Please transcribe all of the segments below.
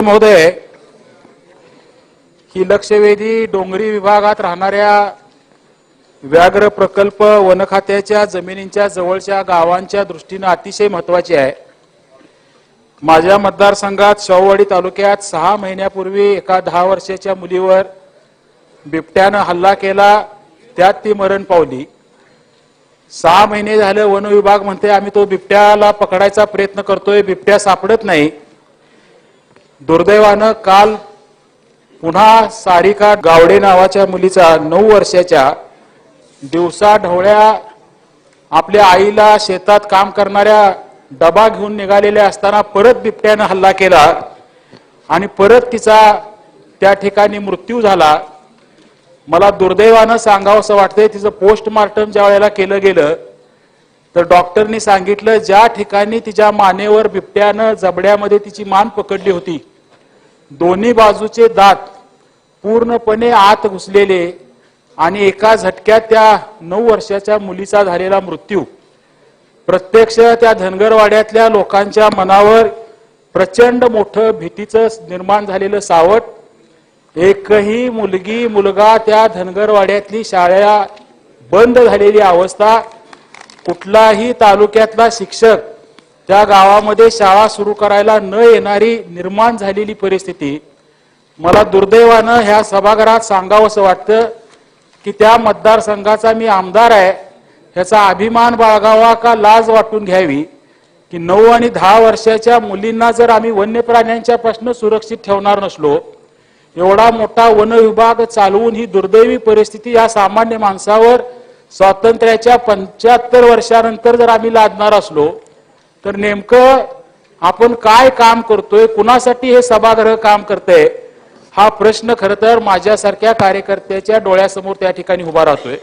महोदय ही लक्षवेधी डोंगरी विभागात राहणाऱ्या व्याघ्र प्रकल्प वन खात्याच्या जमिनींच्या जवळच्या गावांच्या दृष्टीनं अतिशय महत्वाची आहे. माझ्या मतदारसंघात शाहूवाडी तालुक्यात सहा महिन्यापूर्वी एका दहा वर्षाच्या मुलीवर बिबट्यानं हल्ला केला त्यात ती मरण पावली. सहा महिने झाले वन विभाग म्हणते आम्ही तो बिबट्याला पकडायचा प्रयत्न करतोय बिबट्या सापडत नाही. दुर्दैवानं काल पुन्हा सारिका गावडे नावाच्या मुलीचा नऊ वर्षाच्या दिवसा ढवळ्या आपल्या आईला शेतात काम करणाऱ्या डबा घेऊन निघालेल्या असताना परत बिबट्यानं हल्ला केला आणि परत तिचा त्या ठिकाणी मृत्यू झाला. मला दुर्दैवानं सांगावंसं वाटतंय तिचं पोस्टमार्टम ज्या वेळेला केलं गेलं तर डॉक्टरनी सांगितलं ज्या ठिकाणी तिच्या मानेवर बिबट्यानं जबड्यामध्ये तिची मान पकडली होती दोन्ही बाजूचे दात पूर्णपणे आत घुसलेले आणि एका झटक्यात त्या नऊ वर्षाच्या मुलीचा झालेला मृत्यू. प्रत्यक्ष त्या धनगरवाड्यातल्या लोकांच्या मनावर प्रचंड मोठं भीतीचं निर्माण झालेलं सावट. एकही मुलगी मुलगा त्या धनगरवाड्यातली शाळा बंद झालेली अवस्था. कुठलाही तालुक्यातला शिक्षक त्या गावामध्ये शाळा सुरू करायला न येणारी निर्माण झालेली परिस्थिती मला दुर्दैवानं ह्या सभागृहात सांगावंसं वाटतं की त्या मतदारसंघाचा मी आमदार आहे ह्याचा अभिमान बाळगावा का लाज वाटून घ्यावी की नऊ आणि दहा वर्षाच्या मुलींना जर आम्ही वन्य प्राण्यांच्या प्रश्न सुरक्षित ठेवणार नसलो एवढा मोठा वन विभाग चालवून ही दुर्दैवी परिस्थिती या सामान्य माणसावर स्वातंत्र्याच्या पंच्याहत्तर वर्षानंतर जर आम्ही लादणार असलो तर नेमकं आपण काय काम करतोय कुणासाठी हे सभागृह काम करतंय हा प्रश्न खर तर माझ्यासारख्या कार्यकर्त्याच्या डोळ्यासमोर त्या ठिकाणी उभा राहतोय.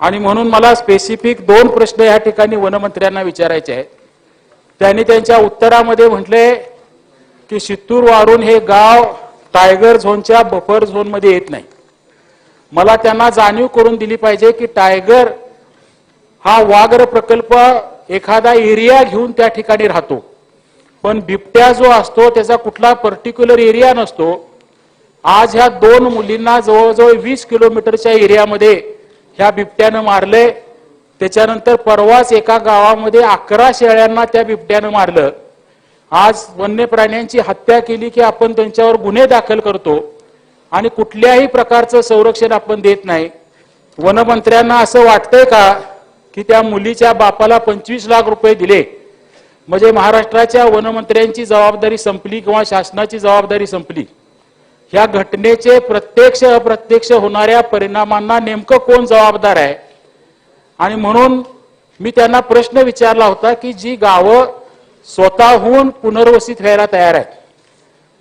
आणि म्हणून मला स्पेसिफिक दोन प्रश्न या ठिकाणी वनमंत्र्यांना विचारायचे आहेत. त्यांनी त्यांच्या उत्तरामध्ये म्हटले की शितूर वारून हे गाव टायगर झोनच्या बफर झोनमध्ये येत नाही. मला त्यांना जाणीव करून दिली पाहिजे की टायगर हा वाघर प्रकल्प एखादा एरिया घेऊन त्या ठिकाणी राहतो. पण बिबट्या जो असतो त्याचा कुठला पर्टिक्युलर एरिया नसतो. आज ह्या दोन मुलींना जवळजवळ वीस किलोमीटरच्या एरियामध्ये ह्या बिबट्यानं मारले त्याच्यानंतर परवाच एका गावामध्ये अकरा शेळ्यांना त्या बिबट्यानं मारलं. आज वन्य प्राण्यांची हत्या केली की आपण त्यांच्यावर गुन्हे दाखल करतो आणि कुठल्याही प्रकारचं संरक्षण आपण देत नाही. वनमंत्र्यांना असं वाटतंय का की त्या मुलीच्या बापाला पंचवीस लाख रुपये दिले. म्हणजे महाराष्ट्राच्या वनमंत्र्यांची जबाबदारी संपली किंवा शासनाची जबाबदारी संपली. ह्या घटनेचे प्रत्यक्ष अप्रत्यक्ष होणाऱ्या परिणामांना नेमकं कोण जबाबदार आहे? आणि म्हणून मी त्यांना प्रश्न विचारला होता की जी गावं स्वतःहून पुनर्वसित व्हायला तयार आहेत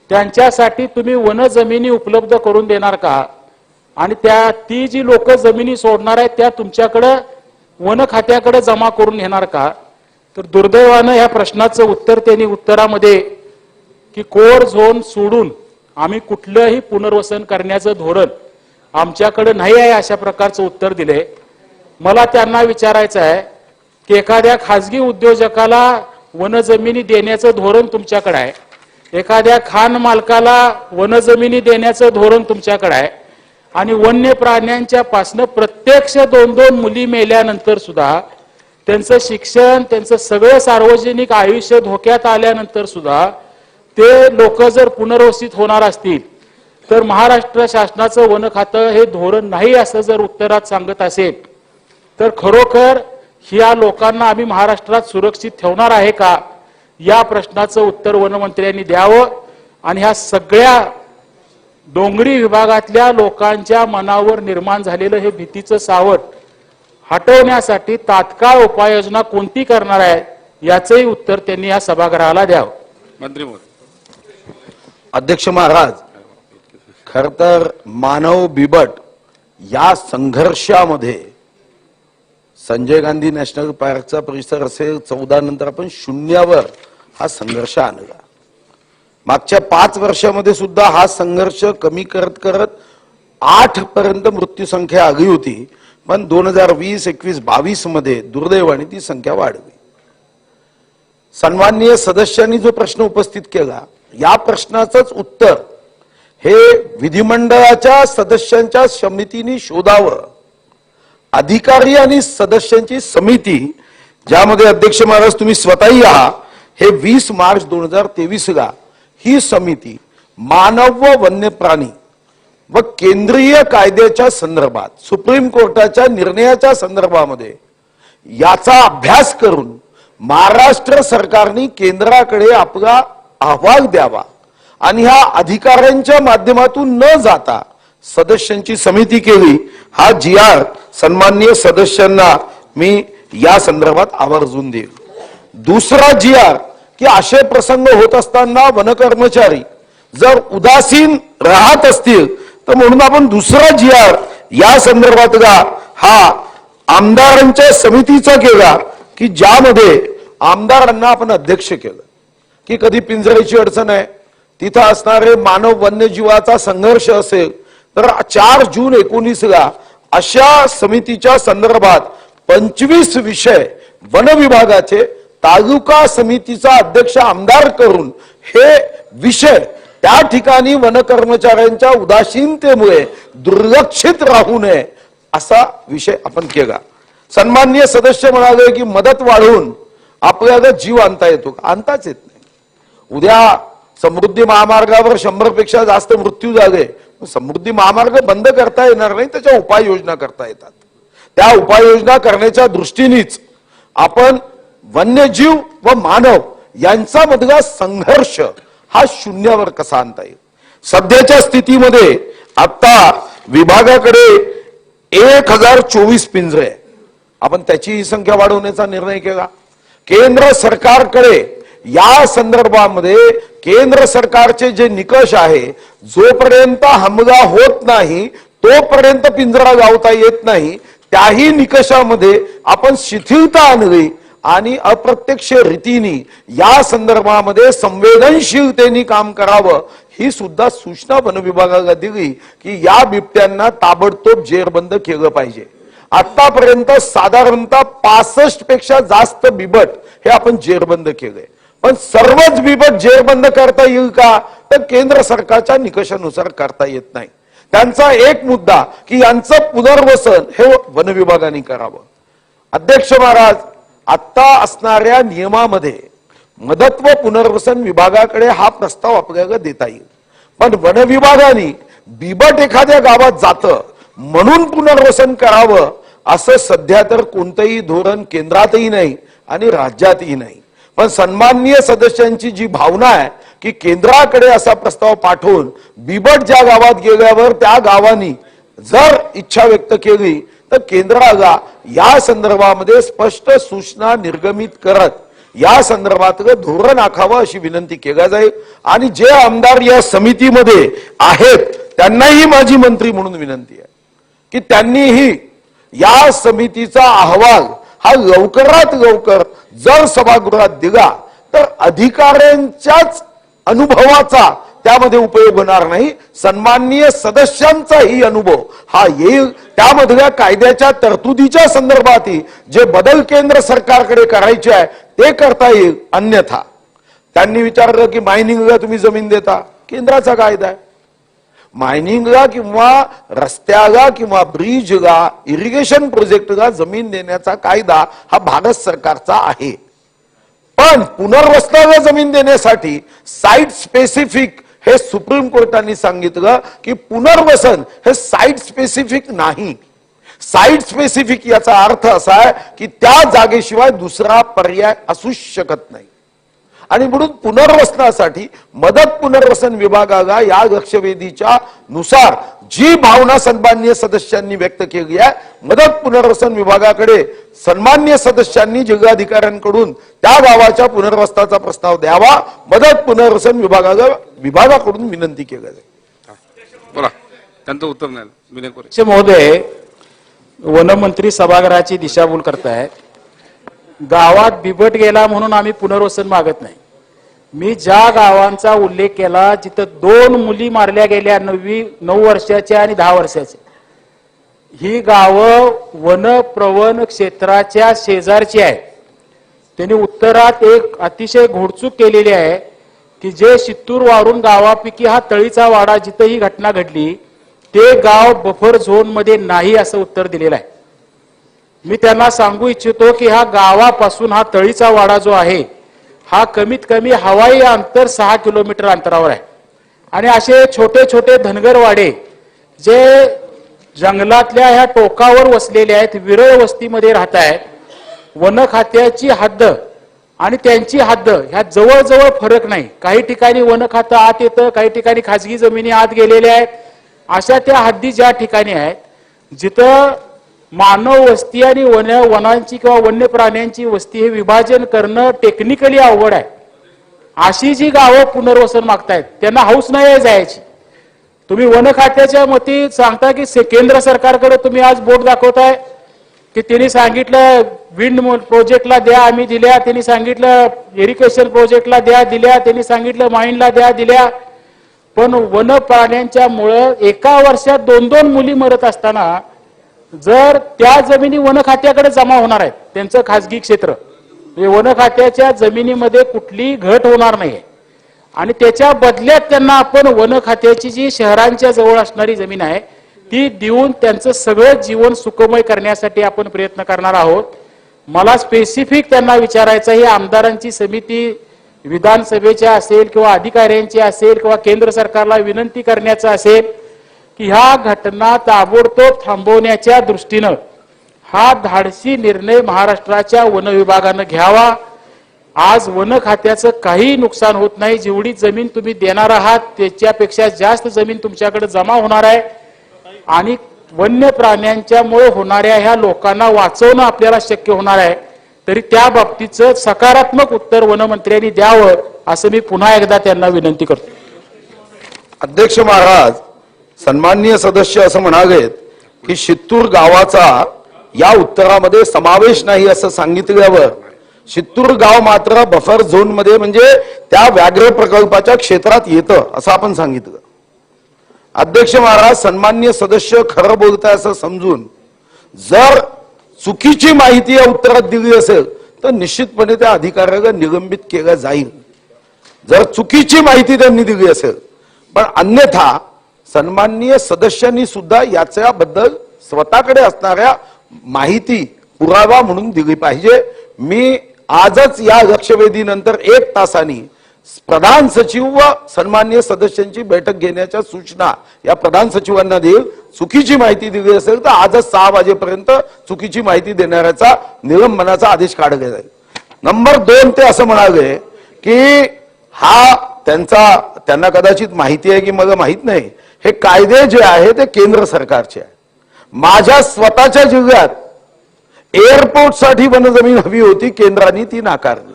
त्यांच्यासाठी तुम्ही वन जमिनी उपलब्ध करून देणार का? आणि त्या ती जी लोक जमिनी सोडणार आहेत त्या तुमच्याकडं वन खात्याकडे जमा करून घेणार का? तर दुर्दैवानं या प्रश्नाचं उत्तर त्यांनी उत्तरामध्ये की कोर झोन सोडून आम्ही कुठलंही पुनर्वसन करण्याचं धोरण आमच्याकडे नाही आहे अशा प्रकारचं उत्तर दिले. मला त्यांना विचारायचं आहे की एखाद्या खाजगी उद्योजकाला वनजमिनी देण्याचं धोरण तुमच्याकडे आहे. एखाद्या खान मालकाला वनजमिनी देण्याचं धोरण तुमच्याकडे आहे. आणि वन्य प्राण्यांच्या पासनं प्रत्यक्ष दोन दोन मुली मेल्यानंतर सुद्धा त्यांचं शिक्षण त्यांचं सगळं सार्वजनिक आयुष्य धोक्यात आल्यानंतर सुद्धा ते लोक जर पुनर्वसित होणार असतील तर महाराष्ट्र शासनाचं वन खातं हे धोरण नाही असं जर उत्तरात सांगत असेल तर खरोखर ह्या लोकांना आम्ही महाराष्ट्रात सुरक्षित ठेवणार आहे का? या प्रश्नाचं उत्तर वनमंत्र्यांनी द्यावं आणि ह्या सगळ्या डोंगरी विभागातल्या लोकांच्या मनावर निर्माण झालेलं हे भीतीचं सावट हटवण्यासाठी तात्काळ उपाययोजना कोणती करणार आहे याचंही उत्तर त्यांनी या सभागृहाला द्यावं. मंत्री महोदय. अध्यक्ष महाराज खर तर मानव बिबट या संघर्षामध्ये संजय गांधी नॅशनल पार्कचा परिसर असेल चौदा नंतर आपण शून्यावर हा संघर्ष आणला मागच्या पाच वर्षामध्ये सुद्धा हा संघर्ष कमी करत करत आठ पर्यंत मृत्यू संख्या आली होती. पण दोन हजार वीस एकवीस बावीसमध्ये दुर्दैवाने ती संख्या वाढली. सन्माननीय सदस्यांनी जो प्रश्न उपस्थित केला या प्रश्नाचंच उत्तर हे विधिमंडळाच्या सदस्यांच्या समितीने शोधावं. अधिकारी आणि सदस्यांची समिती ज्यामध्ये अध्यक्ष महाराज तुम्ही स्वतःही आहात हे वीस मार्च दोन हजार तेवीसला ही समिती मानव व वन्य प्राणी व केंद्रीय कायद्याच्या संदर्भात सुप्रीम कोर्टाच्या निर्णयाच्या संदर्भामध्ये याचा अभ्यास करून महाराष्ट्र सरकारने केंद्राकडे आपला अहवाल द्यावा आणि ह्या अधिकाऱ्यांच्या माध्यमातून न जाता सदस्यांची समिती केली हा जी आर सन्माननीय सदस्यांना मी या संदर्भात आवर्जून देईल. दुसरा जी आर की असे प्रसंग होत असताना वनकर्मचारी जर उदासीन राहत असतील तर म्हणून आपण दुसरा जी आर या संदर्भातला हा आमदारांच्या समितीचा केला की ज्यामध्ये आमदारांना आपण अध्यक्ष केलं. की कधी पिंजऱ्याची अडचण आहे तिथं असणारे मानव वन्यजीवाचा संघर्ष असेल तर चार जून एकोणीसला अशा समितीच्या संदर्भात पंचवीस विषय वन विभागाचे तालुका समितीचा अध्यक्ष आमदार करून हे विषय त्या ठिकाणी वन कर्मचाऱ्यांच्या उदासीनतेमुळे दुर्लक्षित राहू नये असा विषय आपण केला. सन्माननीय सदस्य म्हणाले की मदत वाढवून आपल्याला जीव आणता येतो आणताच येत नाही. उद्या समृद्धी महामार्गावर शंभरपेक्षा जास्त मृत्यू झाले समृद्धी महामार्ग बंद करता येणार नाही त्याच्या उपाययोजना करता येतात. त्या उपाययोजना करण्याच्या दृष्टीनेच आपण वन्यजीव व मानव यांचा मधला संघर्ष हा शून्यावर कसा आणता येईल सध्याच्या स्थितीमध्ये आता विभागाकडे एक हजार चोवीस पिंजरे आहे. आपण त्याची ही संख्या वाढवण्याचा निर्णय केला केंद्र सरकारकडे या संदर्भामध्ये केंद्र सरकारचे जे निकष आहे जोपर्यंत हमला होत नाही तोपर्यंत पिंजरा लावता येत नाही त्याही निकषामध्ये आपण शिथिलता आणली आणि अप्रत्यक्ष रीतीने या संदर्भामध्ये संवेदनशीलतेने काम करावं ही सुद्धा सूचना वन विभागाला दिली की या बिबट्यांना ताबडतोब जेरबंद केलं पाहिजे. आतापर्यंत साधारणतः पासष्टपेक्षा जास्त बिबट हे आपण जेरबंद केलंय. पण सर्वच बिबट जेरबंद करता येईल का? तर केंद्र सरकारच्या निकषानुसार करता येत नाही. त्यांचा एक मुद्दा की यांचं पुनर्वसन हे वन विभागाने करावं. अध्यक्ष महाराज आता असणाऱ्या नियमामध्ये मदत व पुनर्वसन विभागाकडे हा प्रस्ताव आपल्याला देता येईल. पण वन विभागाने बिबट एखाद्या गावात जातं म्हणून पुनर्वसन करावं असं सध्या तर कोणतंही धोरण केंद्रातही नाही आणि राज्यातही नाही. पण सन्माननीय सदस्यांची जी भावना आहे की केंद्राकडे असा प्रस्ताव पाठवून बिबट ज्या गावात गेल्यावर त्या गावानी जर इच्छा व्यक्त केली तर केंद्राला या संदर्भामध्ये स्पष्ट सूचना निर्गमित करत या संदर्भातलं धोरण आखावं अशी विनंती केली जाईल. आणि जे आमदार या समितीमध्ये आहेत त्यांनाही माझी मंत्री म्हणून विनंती आहे की त्यांनीही या समितीचा अहवाल हा लवकरात लवकर जर सभागृहात दिला तर अधिकाऱ्यांच्याच अनुभवाचा त्यामध्ये उपयोग होणार नाही. सन्माननीय सदस्यांचाही अनुभव. हा येईल. त्यामधल्या कायद्याच्या तरतुदीच्या संदर्भातही जे बदल केंद्र सरकारकडे करायचे आहे ते करता येईल. अन्यथा. त्यांनी विचारलं की मायनिंगला तुम्ही जमीन देता? केंद्राचा कायदा आहे. मायनिंगला किंवा रस्त्याला किंवा ब्रिजला इरिगेशन प्रोजेक्टला जमीन देण्याचा कायदा हा भारत सरकारचा आहे. पण पुनर्वसनाला जमीन देण्यासाठी साईट स्पेसिफिक हे सुप्रीम कोर्टाने सांगितलं की पुनर्वसन हे साईट स्पेसिफिक नाही. साईट स्पेसिफिक याचा अर्थ असा आहे की त्या जागेशिवाय दुसरा पर्याय असूच शकत नाही. आणि म्हणून पुनर्वसनासाठी मदत पुनर्वसन विभागाला या लक्षवेधीच्या नुसार जी भावना सन्मान्य सदस्यांनी व्यक्त केली आहे मदत पुनर्वसन विभागाकडे सन्मान्य सदस्यांनी जिल्हाधिकाऱ्यांकडून त्या गावाच्या पुनर्वसनाचा प्रस्ताव द्यावा. मदत पुनर्वसन विभागाला विभागाकडून विनंती केली जाईल बोला. त्यांचं उत्तर नाही. विनय कोरे. अध्यक्ष महोदय वनमंत्री सभागृहाची दिशाभूल करतायत गावात बिबट गेला म्हणून आम्ही पुनर्वसन मागत नाही. मी ज्या गावांचा उल्लेख केला जिथं दोन मुली मारल्या गेल्या नववी नऊ वर्षाच्या आणि दहा वर्षाच्या. ही गावं वनप्रवन क्षेत्राच्या शेजारची आहेत. त्यांनी उत्तरात एक अतिशय घोडचूक केलेली आहे की जे शित्तूर वारून गावापैकी हा तळीचा वाडा जिथं ही घटना घडली ते गाव बफर झोनमध्ये नाही असं उत्तर दिलेलं आहे. मी त्यांना सांगू इच्छितो की हा गावापासून हा तळीचा वाडा जो आहे हा कमीत कमी हवाई अंतर सहा किलोमीटर अंतरावर आहे. आणि असे छोटे छोटे धनगर वाडे जे जंगलातल्या ह्या टोकावर वसलेले आहेत विरळ वस्तीमध्ये राहत आहेत वन खात्याची हद्द आणि त्यांची हद्द ह्या जवळजवळ फरक नाही. काही ठिकाणी वन खातं आत येतं काही ठिकाणी खाजगी जमिनी आत गेलेल्या आहेत. अशा त्या हद्दी ज्या ठिकाणी आहेत जिथं मानव वस्ती आणि वन वनांची किंवा वन्य प्राण्यांची वस्ती हे विभाजन करणं टेक्निकली अवघड आहे. अशी जी गावं पुनर्वसन मागतायत त्यांना हौस नाही जायची. तुम्ही वन खात्याच्या मती सांगता की से- केंद्र सरकारकडे तुम्ही आज बोट दाखवताय की त्यांनी सांगितलं विंड प्रोजेक्टला द्या आम्ही दिल्या त्यांनी सांगितलं इरिगेशन प्रोजेक्टला द्या दिल्या त्यांनी सांगितलं माइनला द्या दिल्या. पण वन प्राण्यांच्या मुळे एका वर्षात दोन दोन मुली मरत असताना जर त्या जमिनी वन खात्याकडे जमा होणार आहेत त्यांचं खासगी क्षेत्र म्हणजे वन खात्याच्या जमिनीमध्ये कुठली घट होणार नाही आणि त्याच्या बदल्यात त्यांना आपण वन खात्याची जी शहरांच्या जवळ असणारी जमीन आहे ती देऊन त्यांचं सगळं जीवन सुखमय करण्यासाठी आपण प्रयत्न करणार आहोत. मला स्पेसिफिक त्यांना विचारायचं ही आमदारांची समिती विधानसभेच्या असेल किंवा अधिकाऱ्यांची असेल किंवा केंद्र सरकारला विनंती करण्याचं असेल की ह्या घटना ताबडतोब थांबवण्याच्या दृष्टीनं हा धाडसी निर्णय महाराष्ट्राच्या वन विभागानं घ्यावा. आज वन खात्याचं काही नुकसान होत नाही. जेवढी जमीन तुम्ही देणार आहात त्याच्यापेक्षा जास्त जमीन तुमच्याकडे जमा होणार आहे. आणि वन्य प्राण्यांच्यामुळे होणाऱ्या ह्या लोकांना वाचवणं आपल्याला शक्य होणार आहे. तरी त्या बाबतीचं सकारात्मक उत्तर वनमंत्र्यांनी द्यावं असं मी पुन्हा एकदा त्यांना विनंती करतो. अध्यक्ष महाराज सन्माननीय सदस्य असं म्हणालेत की शित्तूर गावाचा या उत्तरामध्ये समावेश नाही असं सांगितल्यावर शित्तूर गाव मात्र बफर झोनमध्ये म्हणजे त्या व्याघ्र प्रकल्पाच्या क्षेत्रात येतं असं आपण सांगितलं. अध्यक्ष महाराज सन्मान्य सदस्य खरं बोलताय असं समजून जर चुकीची माहिती या उत्तरात दिली असेल तर निश्चितपणे त्या अधिकाऱ्याला निलंबित केलं जाईल. जर चुकीची माहिती त्यांनी दिली असेल पण अन्यथा सन्माननीय सदस्यांनी सुद्धा याच्याबद्दल स्वतःकडे असणाऱ्या माहिती पुरावा म्हणून दिली पाहिजे. मी आजच या लक्षवेधीनंतर एक तासानी प्रधान सचिव व सन्माननीय सदस्यांची बैठक घेण्याच्या सूचना या प्रधान सचिवांना देईल. चुकीची माहिती दिली असेल तर आजच सहा वाजेपर्यंत चुकीची माहिती देणाऱ्याचा निलंबनाचा आदेश काढला जाईल. नंबर दोन ते असं म्हणाले की हा त्यांचा त्यांना कदाचित माहिती आहे की मला माहीत नाही. हे कायदे जे आहे ते केंद्र सरकारचे आहे. माझ्या स्वतःच्या जिल्ह्यात एअरपोर्टसाठी वनजमीन हवी होती केंद्राने ती नाकारली.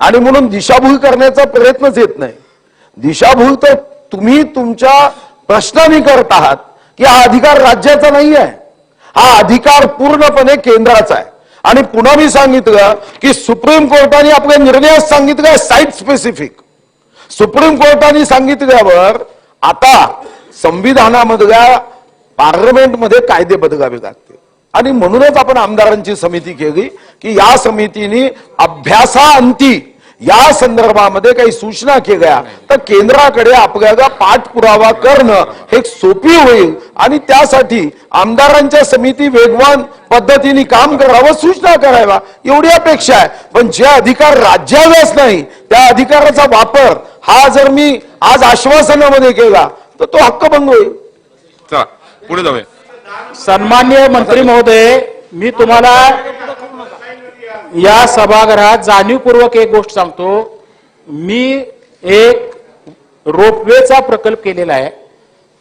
आणि म्हणून दिशाभूल करण्याचा प्रयत्नच येत नाही. दिशाभूल तर तुम्ही तुमच्या प्रश्नाने करत आहात की हा अधिकार राज्याचा नाही आहे हा अधिकार पूर्णपणे केंद्राचा आहे. आणि पुन्हा मी सांगितलं की सुप्रीम कोर्टाने आपल्या निर्णयात सांगितलं साईट स्पेसिफिक सुप्रीम कोर्टाने सांगितल्यावर आता संविधानामधल्या पार्लमेंटमध्ये कायदे बदलावे लागतील. आणि म्हणूनच आपण आमदारांची समिती केली की या समितीने अभ्यासाअंती या संदर्भामध्ये काही सूचना केल्या. तर केंद्राकडे आपल्याला पाठपुरावा करणं हे सोपी होईल आणि त्यासाठी आमदारांच्या समिती वेगवान पद्धतीने काम करावं सूचना कराव्या एवढी अपेक्षा आहे. पण जे अधिकार राज्यालाच नाही त्या अधिकाराचा वापर हा जर मी आज आश्वासनामध्ये केला तर तो हक्कभंग होईल. चला पुढे जाऊया. सन्मान्य मंत्री महोदय मी तुम्हाला या सभागृहात जाणीवपूर्वक एक गोष्ट सांगतो. मी एक रोपवेचा प्रकल्प केलेला आहे.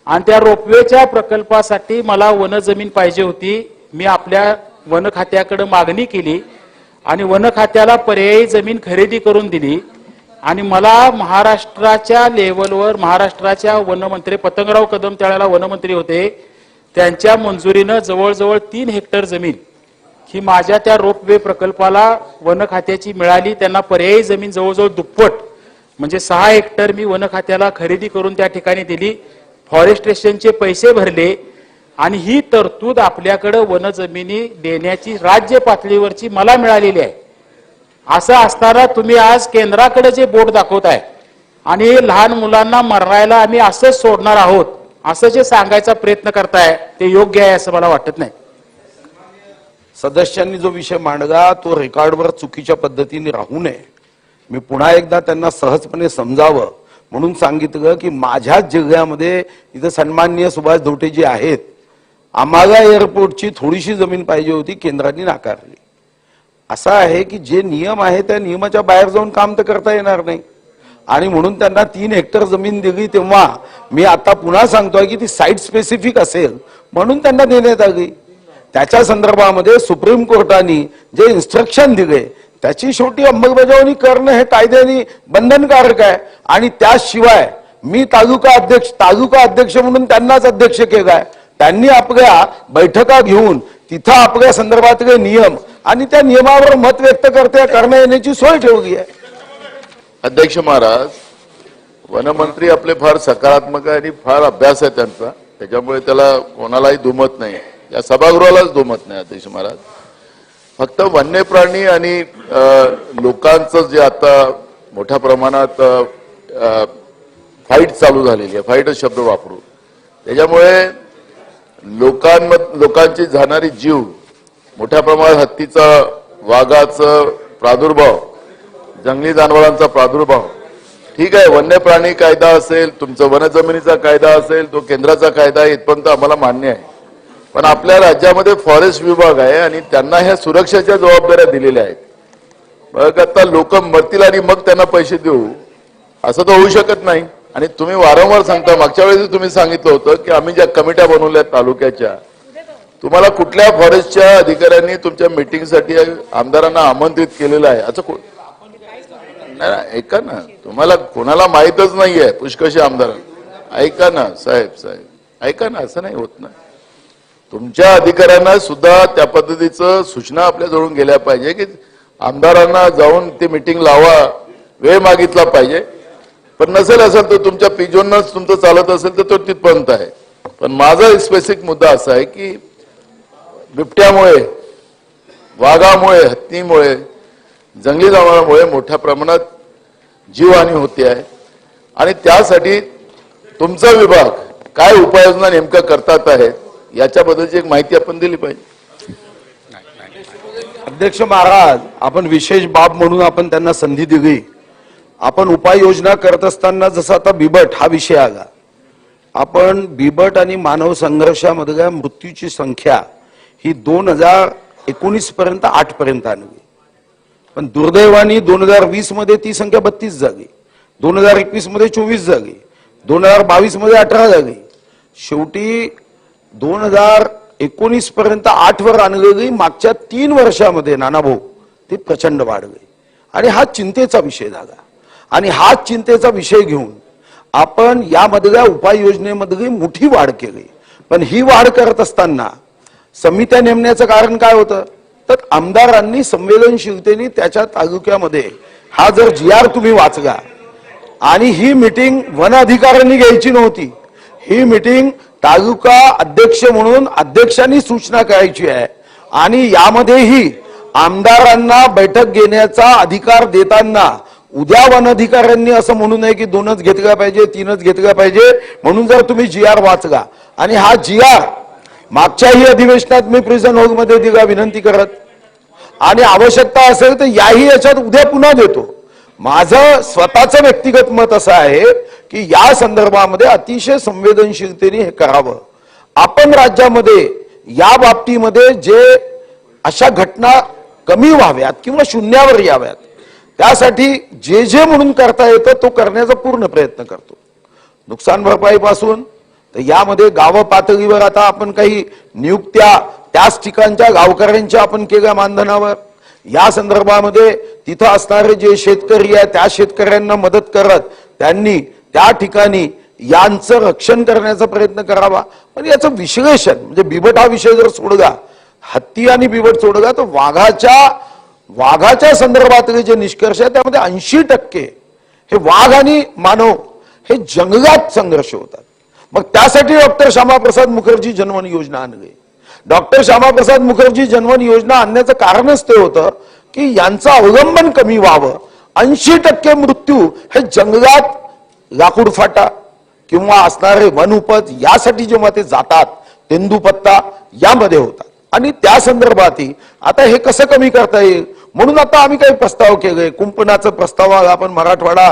आणि त्या रोपवेच्या प्रकल्पासाठी मला वन जमीन पाहिजे होती. मी आपल्या वन खात्याकडे मागणी केली आणि वन खात्याला पर्यायी जमीन खरेदी करून दिली. आणि मला महाराष्ट्राच्या लेवलवर महाराष्ट्राच्या वनमंत्री पतंगराव कदम त्यावेळेला वनमंत्री होते. त्यांच्या मंजुरीनं जवळजवळ तीन हेक्टर जमीन ही माझ्या त्या रोपवे प्रकल्पाला वन खात्याची मिळाली. त्यांना पर्यायी जमीन जवळजवळ दुप्पट म्हणजे सहा हेक्टर मी वन खात्याला खरेदी करून त्या ठिकाणी दिली. फॉरेस्ट्रेशनचे पैसे भरले आणि ही तरतूद आपल्याकडं वन जमिनी देण्याची राज्य पातळीवरची मला मिळालेली आहे. असं असताना तुम्ही आज केंद्राकडे जे बोट दाखवताय आणि लहान मुलांना मरायला आम्ही असंच सोडणार आहोत असं जे सांगायचा प्रयत्न करताय ते योग्य आहे असं मला वाटत नाही. सदस्यांनी जो विषय मांडला तो रेकॉर्डवर चुकीच्या पद्धतीने राहू नये. मी पुन्हा एकदा त्यांना सहजपणे समजावं म्हणून सांगितलं की माझ्याच जिल्ह्यामध्ये इथं सन्माननीय सुभाष धोटे जे आहेत. आम्हाला एअरपोर्टची थोडीशी जमीन पाहिजे होती केंद्राने नाकारली. असा आहे की जे नियम आहे त्या नियमाच्या बाहेर जाऊन काम तर करता येणार नाही. आणि म्हणून त्यांना तीन हेक्टर जमीन दिली तेव्हा मी आता पुन्हा सांगतोय की ती साईट स्पेसिफिक असेल म्हणून त्यांना देण्यात आली. त्याच्या संदर्भामध्ये सुप्रीम कोर्टाने जे इन्स्ट्रक्शन दिले त्याची शेवटी अंमलबजावणी करणं हे कायद्याने बंधनकारक आहे. आणि त्याशिवाय मी तालुका अध्यक्ष तालुका अध्यक्ष म्हणून त्यांनाच अध्यक्ष केलाय. त्यांनी आपल्या बैठका घेऊन तिथं आपल्या संदर्भातले नियम आणि त्या नियमावर मत व्यक्त करते करण्या येण्याची सोय ठेवली आहे. अध्यक्ष महाराज वनमंत्री आपले फार सकारात्मक आहे आणि फार अभ्यास आहे त्यांचा. त्याच्यामुळे त्याला कोणालाही दुमत नाही. या सभागृहालाच दुमत नाही अध्यक्ष महाराज. फक्त वन्य प्राणी आणि लोकांचं जे आता मोठ्या प्रमाणात फाईट चालू झालेली आहे. फाईटच शब्द वापरू. त्याच्यामुळे लोकांमध लोकांची जाणारी जीव मोठ्या प्रमाणात हत्तीचा वाघाचं प्रादुर्भाव जंगली जनावरांचा प्रादुर्भाव. ठीक आहे वन्य प्राणी कायदा असेल तुमचा वनजमिनीचा कायदा असेल तो केंद्राचा कायदा आहे इथपर्यंत आम्हाला मान्य आहे. पण आपल्या राज्यामध्ये फॉरेस्ट विभाग आहे आणि त्यांना ह्या सुरक्षेच्या जबाबदाऱ्या दिलेल्या आहेत. मग आता लोक मरतील आणि मग त्यांना पैसे देऊ असं तर होऊ शकत नाही. आणि तुम्ही वारंवार सांगता मागच्या वेळेस तुम्ही सांगितलं होतं की आम्ही ज्या कमिट्या बनवल्या तालुक्याच्या तुम्हाला कुठल्या फॉरेस्टच्या अधिकाऱ्यांनी तुमच्या मिटिंगसाठी आमदारांना आमंत्रित केलेलं आहे? असं को- नाही ऐका ना. तुम्हाला कोणाला माहीतच नाहीये पुष्कळशी आमदार ऐका ना साहेब साहेब. ऐका ना असं नाही होत ना. तुमच्या अधिकाऱ्यांना सुद्धा त्या पद्धतीचं सूचना आपल्याजवळून गेल्या पाहिजे की आमदारांना जाऊन ते मिटिंग लावा वेळ मागितला पाहिजे. पण नसेल असेल तर तुमच्या पिजोनच तुमचं चालत असेल तर तो तिथपर्यंत आहे. पण माझा स्पेसिफिक मुद्दा असा आहे की बिबट्यामुळे वाघामुळे हत्तीमुळे जंगली जनावरांमुळे मोठ्या प्रमाणात जीवहानी होते आहे. आणि त्यासाठी तुमचा विभाग काय उपाययोजना नेमक्या करतात आहेत याच्याबद्दलची एक माहिती आपण दिली पाहिजे. अध्यक्ष महाराज आपण विशेष बाब म्हणून आपण त्यांना संधी दिली. आपण उपाययोजना करत असताना जसं आता बिबट हा विषय आला. आपण बिबट आणि मानव संघर्षामधल्या मृत्यूची संख्या ही दोन हजार एकोणीस पर्यंत आठ पर्यंत आणली. पण दुर्दैवाने दोन हजार वीसमध्ये ती संख्या बत्तीस झाली दोन हजार एकवीसमध्ये चोवीस झाली दोन हजार बावीसमध्ये अठरा झाली शेवटी दोन हजार एकोणीस पर्यंत आठ वर आणलेली मागच्या तीन वर्षामध्ये नानाभाऊ ती प्रचंड वाढली आणि हा चिंतेचा विषय झाला. आणि हा चिंतेचा विषय घेऊन आपण यामधल्या उपाययोजनेमधली मोठी वाढ केली. पण ही वाढ करत असताना समित्या नेमण्याचं कारण काय होतं? तर आमदारांनी संवेदनशीलतेने त्याच्या तालुक्यामध्ये हा जर जी आर तुम्ही वाचला आणि ही मिटिंग वन अधिकाऱ्यांनी घ्यायची नव्हती ही मिटिंग तालुका अध्यक्ष म्हणून अध्यक्षांनी सूचना करायची आहे. आणि यामध्येही आमदारांना बैठक घेण्याचा अधिकार देताना उद्या वन अधिकाऱ्यांनी असं म्हणू नये की दोनच घेतल्या पाहिजे तीनच घेतल्या पाहिजे म्हणून जर तुम्ही जी आर वाचला. आणि हा जी आर मागच्याही अधिवेशनात मी प्रिझन हॉलमध्ये दिला विनंती करत आणि आवश्यकता असेल तर याही याच्यात उद्या पुन्हा देतो. माझं स्वतःचं व्यक्तिगत मत असं आहे की या संदर्भामध्ये अतिशय संवेदनशीलतेने हे करावं. आपण राज्यामध्ये या बाबतीमध्ये जे अशा घटना कमी व्हाव्यात किंवा शून्यावर याव्यात त्यासाठी जे जे म्हणून करता येतं तो करण्याचा पूर्ण प्रयत्न करतो. नुकसान भरपाईपासून तर यामध्ये गाव पातळीवर आता आपण काही नियुक्त्या त्याच ठिकाणच्या गावकऱ्यांच्या आपण केल्या मानधनावर. या संदर्भामध्ये तिथं असणारे जे शेतकरी आहे त्या शेतकऱ्यांना मदत करत त्यांनी त्या ठिकाणी यांचं रक्षण करण्याचा प्रयत्न करावा. पण याचं विश्लेषण म्हणजे बिबट हा विषय जर सोडला हत्ती आणि बिबट सोडला तर वाघाच्या वाघाच्या संदर्भातले जे निष्कर्ष आहेत त्यामध्ये ऐंशी टक्के हे वाघ आणि मानव हे जंगलात संघर्ष होतात. मग त्यासाठी डॉक्टर श्यामाप्रसाद मुखर्जी जनवन योजना आणली. डॉक्टर श्यामाप्रसाद मुखर्जी जनवन योजना आणण्याचं कारणच ते होतं की यांचं अवलंबन कमी व्हावं. ऐंशी टक्के मृत्यू हे जंगलात लाकूड फाटा किंवा असणारे वनउपज यासाठी जेव्हा ते जातात तेंदूपत्ता यामध्ये होतात. आणि त्या संदर्भातही आता हे कसं कमी करता येईल? म्हणून आता आम्ही काही प्रस्ताव केले. कुंपणाचं प्रस्तावाला आपण मराठवाडा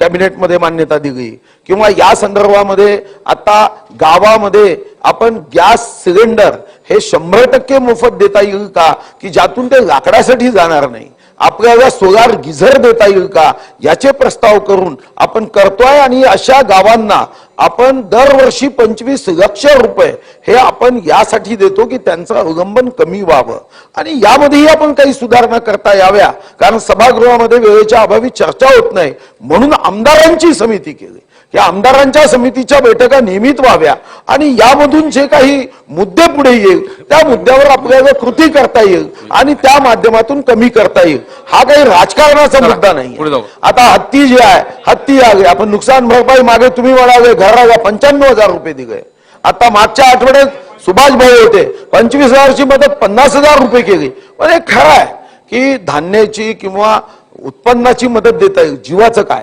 कॅबिनेटमध्ये मान्यता दिली. किंवा या संदर्भामध्ये आता गावामध्ये आपण गॅस सिलेंडर हे शंभर टक्के मोफत देता येईल का? की ज्यातून ते लाकडासाठी जाणार नाही? आपल्याला सोलार गिझर देता येईल का? याचे प्रस्ताव करून आपण करतोय आणि अशा गावांना आपण दरवर्षी पंचवीस लक्ष रुपये हे आपण यासाठी देतो की त्यांचं अवलंबन कमी व्हावं. आणि यामध्येही आपण काही सुधारणा करता याव्या. कारण सभागृहामध्ये वेळेच्या अभावी चर्चा होत नाही. म्हणून आमदारांची समिती केली. या आमदारांच्या समितीच्या बैठका नियमित व्हाव्या. आणि यामधून जे काही मुद्दे पुढे येईल त्या मुद्द्यावर आपल्याला कृती करता येईल आणि त्या माध्यमातून कमी करता येईल. हा काही राजकारणाचा मुद्दा नाही. आता हत्ती जे आहे हत्ती आले आपण नुकसान भरपाई मागे तुम्ही म्हणाले घराला पंच्याण्णव हजार रुपये दिले. आता मागच्या आठवड्यात सुभाष भाऊ होते. पंचवीस हजारची मदत पन्नास हजार रुपये केली. पण हे खरं आहे की धान्याची किंवा उत्पन्नाची मदत देता येईल. जीवाचं काय?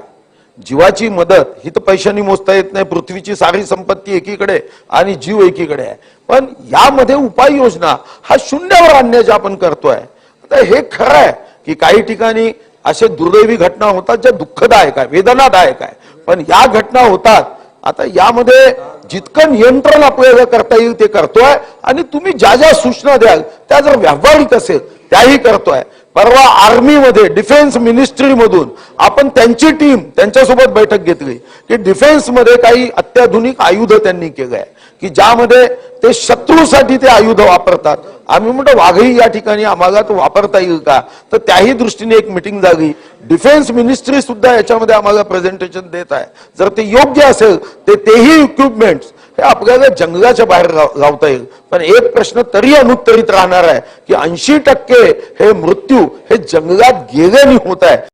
जीवाची मदत ही तर पैशांनी मोजता येत नाही पृथ्वीची सारी संपत्ती एकीकडे आणि जीव एकीकडे आहे. पण यामध्ये उपाययोजना हा शून्यावर आणण्याचे आपण करतोय आता हे खरं आहे की काही ठिकाणी असे दुर्दैवी घटना होतात ज्या दुःखदायक आहे वेदनादायक आहे. पण या घटना होतात आता यामध्ये जितकं नियंत्रण आपल्याला करता येईल ते करतोय. आणि तुम्ही ज्या ज्या सूचना द्याल त्या जर व्यावहारिक असेल त्याही करतोय. परवा आर्मीमध्ये डिफेन्स मिनिस्ट्री मधून आपण त्यांची टीम त्यांच्यासोबत बैठक घेतली. की डिफेन्समध्ये काही अत्याधुनिक आयुध त्यांनी केलंय. की ज्यामध्ये ते शत्रूसाठी ते आयुध वापरतात. आम्ही म्हणतो वाघही या ठिकाणी आम्हाला तो वापरता येईल का? तर त्याही दृष्टीने एक मिटिंग झाली. डिफेन्स मिनिस्ट्री सुद्धा याच्यामध्ये आम्हाला प्रेझेंटेशन देत आहे. जर ते योग्य असेल ते तेही इक्विपमेंट्स हे आपल्याला जंगलाच्या बाहेर लावता येईल. पण एक प्रश्न तरी अनुत्तरित राहणार आहे की ऐंशी टक्के हे मृत्यू हे जंगलात गेल्याने होत आहे.